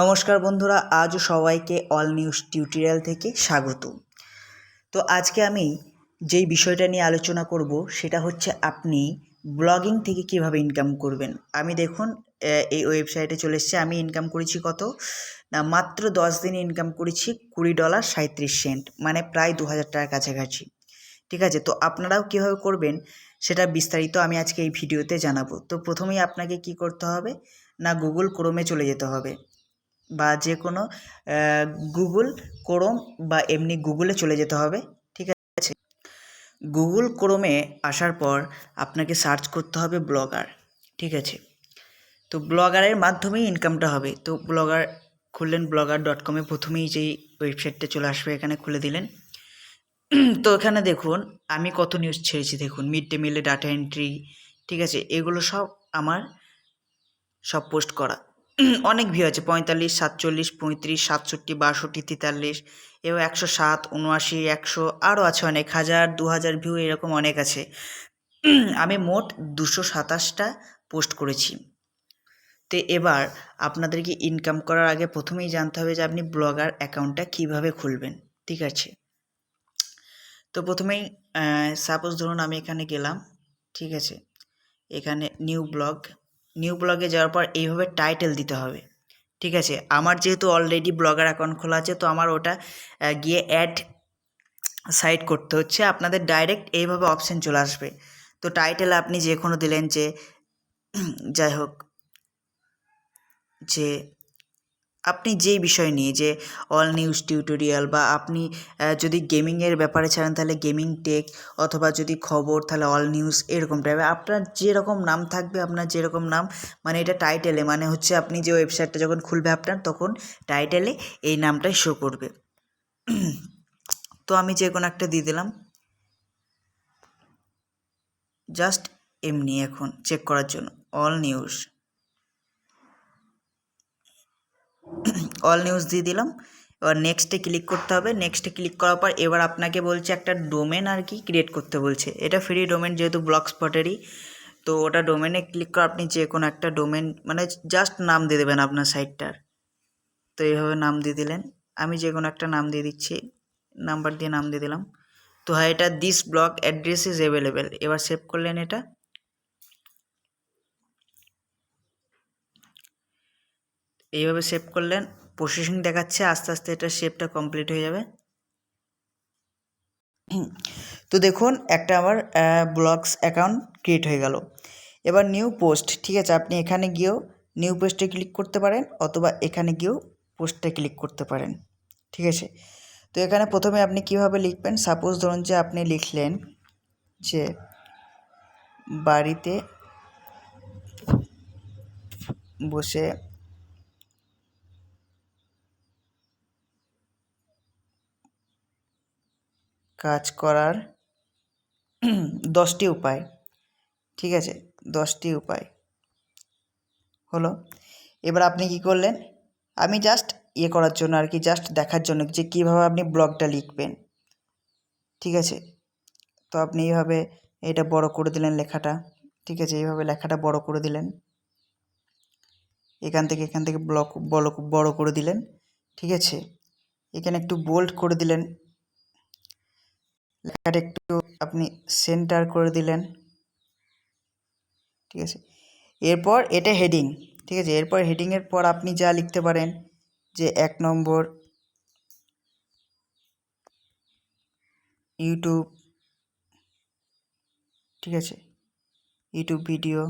নমস্কার বন্ধুরা, আজ সবাইকে অল নিউজ টিউটোরিয়াল থেকে স্বাগত। তো আজকে আমি যেই বিষয়টা নিয়ে আলোচনা করব, সেটা হচ্ছে আপনি ব্লগিং থেকে কীভাবে ইনকাম করবেন। আমি দেখুন এই ওয়েবসাইটে চলে এসেছে। আমি ইনকাম করেছি কত? না, মাত্র দশ দিনে ইনকাম করেছি কুড়ি ডলার সাঁত্রিশ সেন্ট মানে প্রায় দু হাজার টাকার কাছাকাছি। ঠিক আছে? তো আপনারাও কীভাবে করবেন, সেটা বিস্তারিত আমি আজকে এই ভিডিওতে জানাব। তো প্রথমেই আপনাকে কি করতে হবে? না গুগল ক্রোমে চলে যেতে হবে। বা যে কোনো গুগল ক্রোম বা এমনি গুগলে চলে যেতে হবে, ঠিক আছে? গুগল ক্রোমে আসার পর আপনাকে সার্চ করতে হবে ব্লগার ঠিক আছে? তো ব্লগারের মাধ্যমেই ইনকামটা হবে। তো ব্লগার খুললেন ব্লগার ডট কমে প্রথমেই যেই ওয়েবসাইটটা চলে আসবে, এখানে খুলে দিলেন। তো এখানে দেখুন, আমি কত নিউজ ছেড়েছি, দেখুন মিড ডে মিলে ডাটা এন্ট্রি ঠিক আছে? এগুলো সব আমার, সব পোস্ট করা। অনেক ভিউ আছে, পঁয়তাল্লিশ, সাতচল্লিশ, পঁয়ত্রিশ, সাতষট্টি, বাষট্টি, তেতাল্লিশ এবং একশো সাত, উনআশি, একশো আরও আছে অনেক, হাজার, দু হাজার ভিউ এরকম অনেক আছে। আমি মোট দুশো সাতাশটা পোস্ট করেছি। তো এবার আপনাদেরকে ইনকাম করার আগে প্রথমেই জানতে হবে যে আপনি ব্লগার অ্যাকাউন্টটা কীভাবে খুলবেন, ঠিক আছে? তো প্রথমেই সাপোজ ধরুন আমি এখানে গেলাম, ঠিক আছে? এখানে নিউ ব্লগ নিউ ব্লগে যাওয়ার পর এইভাবে টাইটেল দিতে হবে। ঠিক আছে? আমার যেহেতু অলরেডি ব্লগার অ্যাকাউন্ট খোলা আছে, তো আমার ওটা গিয়ে অ্যাড সাইড করতে হচ্ছে। আপনাদের ডাইরেক্ট এইভাবে অপশান চলে আসবে। তো টাইটেল আপনি যে কোনো দিলেন যে, যাই হোক, যে আপনি যেই বিষয় নিয়ে যে অল নিউজ টিউটোরিয়াল বা আপনি যদি গেমিংয়ের ব্যাপারে ছাড়েন, তাহলে গেমিং টেক অথবা যদি খবর, তাহলে অল নিউজ এরকম টাইপের আপনার যেরকম নাম থাকবে, আপনার যেরকম নাম মানে এটা টাইটেলে মানে হচ্ছে আপনি যে ওয়েবসাইটটা যখন খুলবে আপনার, তখন টাইটেলে এই নামটাই শো করবে। তো আমি যে কোনো একটা দিয়ে দিলাম। জাস্ট এমনি এখন চেক করার জন্য। অল নিউজ অল নিউজ দিয়ে দিলাম। এবার নেক্সটে ক্লিক করতে হবে। নেক্সটে ক্লিক করার পর এবার আপনাকে বলছে একটা ডোমেন আর কি ক্রিয়েট করতে বলছে। এটা ফ্রি ডোমেন যেহেতু ব্লক স্পটেরই তো ওটা ডোমেনে ক্লিক করে আপনি যে কোনো একটা ডোমেন মানে জাস্ট নাম দিয়ে দেবেন আপনার সাইটটার তো এইভাবে নাম দিয়ে দিলেন। আমি যে কোনো একটা নাম দিয়ে দিচ্ছি। নাম্বার দিয়ে নাম দিয়ে দিলাম। তো হ্যাঁ এটা this block address is available এবার সেভ করলেন এটা। এইভাবে সেভ করলেন প্রসেসিং দেখাচ্ছে, আস্তে আস্তে এটা সেভটা কমপ্লিট হয়ে যাবে। তো দেখুন, একটা আমার ব্লগস অ্যাকাউন্ট ক্রিয়েট হয়ে গেল। এবার নিউ পোস্ট ঠিক আছে, আপনি এখানে গিয়েও নিউ পোস্টে ক্লিক করতে পারেন, অথবা এখানে গিয়েও পোস্টে ক্লিক করতে পারেন, ঠিক আছে? তো এখানে প্রথমে আপনি কীভাবে লিখবেন? সাপোজ ধরুন যে আপনি লিখলেন যে বাড়িতে বসে কাজ করার দশটি উপায়, ঠিক আছে? দশটি উপায় হলো, এবার আপনি কি করলেন? আমি জাস্ট ইয়ে করার জন্য আর কি জাস্ট দেখার জন্য যে কীভাবে আপনি ব্লগটা লিখবেন, ঠিক আছে? তো আপনি এইভাবে এটা বড় করে দিলেন লেখাটা, ঠিক আছে? এইভাবে লেখাটা বড় করে দিলেন। এখান থেকে এখান থেকে ব্লক বড় বড় করে দিলেন, ঠিক আছে? এখানে একটু বোল্ড করে দিলেন লেখাটা একটু আপনি সেন্টার করে দিলেন। ঠিক আছে? এরপর এটা হেডিং ঠিক আছে? এরপর হেডিংয়ের পর আপনি যা লিখতে পারেন, যে এক নম্বর ইউটিউব ঠিক আছে? ইউটিউব ভিডিও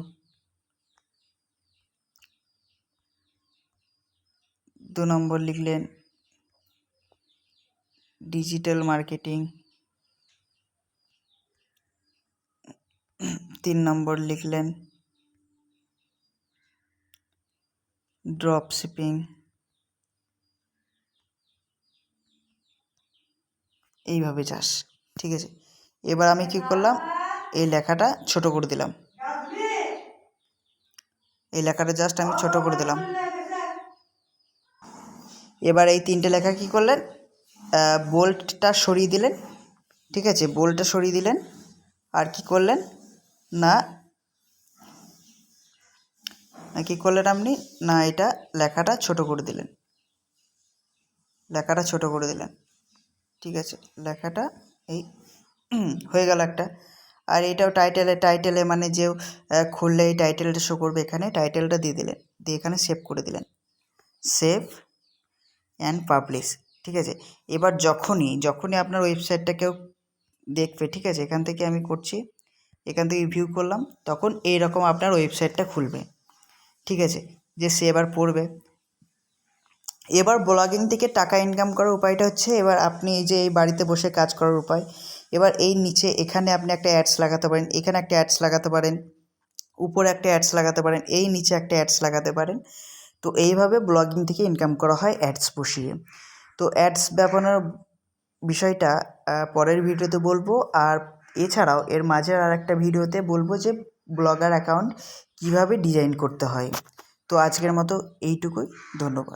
দু নম্বর লিখলেন ডিজিটাল মার্কেটিং তিন নম্বর লিখলেন। ড্রপ শিপিং এইভাবে চাষ ঠিক আছে? এবার আমি কি করলাম? এই লেখাটা ছোট করে দিলাম। এই লেখাটা জাস্ট আমি ছোট করে দিলাম। এবার এই তিনটে লেখা কি করলেন? বোল্টটা সরিয়ে দিলেন, ঠিক আছে? বোল্টটা সরিয়ে দিলেন। আর কি করলেন? না। কী করলেন আপনি? না, এটা লেখাটা ছোট করে দিলেন। লেখাটা ছোট করে দিলেন। ঠিক আছে, লেখাটা এই হয়ে গেল একটা। আর এটাও টাইটেলে টাইটেলে মানে যে খুললে এই টাইটেলটা শো করবে এখানে টাইটেলটা দিয়ে দিলেন। দিয়ে এখানে সেভ করে দিলেন। সেভ অ্যান্ড পাবলিশ ঠিক আছে, এবার যখনই যখনই আপনার ওয়েবসাইটটা কেউ দেখবে, ঠিক আছে, এখান থেকে আমি করছি। এখান থেকে ভিউ করলাম, তখন এই রকম আপনার ওয়েবসাইটটা খুলবে। ঠিক আছে? যে সে এবার পড়বে। এবার ব্লগিং থেকে টাকা ইনকাম করার উপায়টা হচ্ছে, এবার আপনি এই যে এই বাড়িতে বসে কাজ করার উপায়, এবার এই নিচে এখানে আপনি একটা অ্যাডস লাগাতে পারেন, এখানে একটা অ্যাডস লাগাতে পারেন, উপরে একটা অ্যাডস লাগাতে পারেন, এই নিচে একটা অ্যাডস লাগাতে পারেন। তো এইভাবে ব্লগিং থেকে ইনকাম করা হয় অ্যাডস বসিয়ে। তো অ্যাডস ব্যবহারের বিষয়টা পরের ভিডিওতে বলব। আর এছাড়াও এর মাঝে আর একটা ভিডিওতে বলব যে ব্লগার অ্যাকাউন্ট কীভাবে ডিজাইন করতে হয়। তো আজকের মতো এইটুকুই, ধন্যবাদ।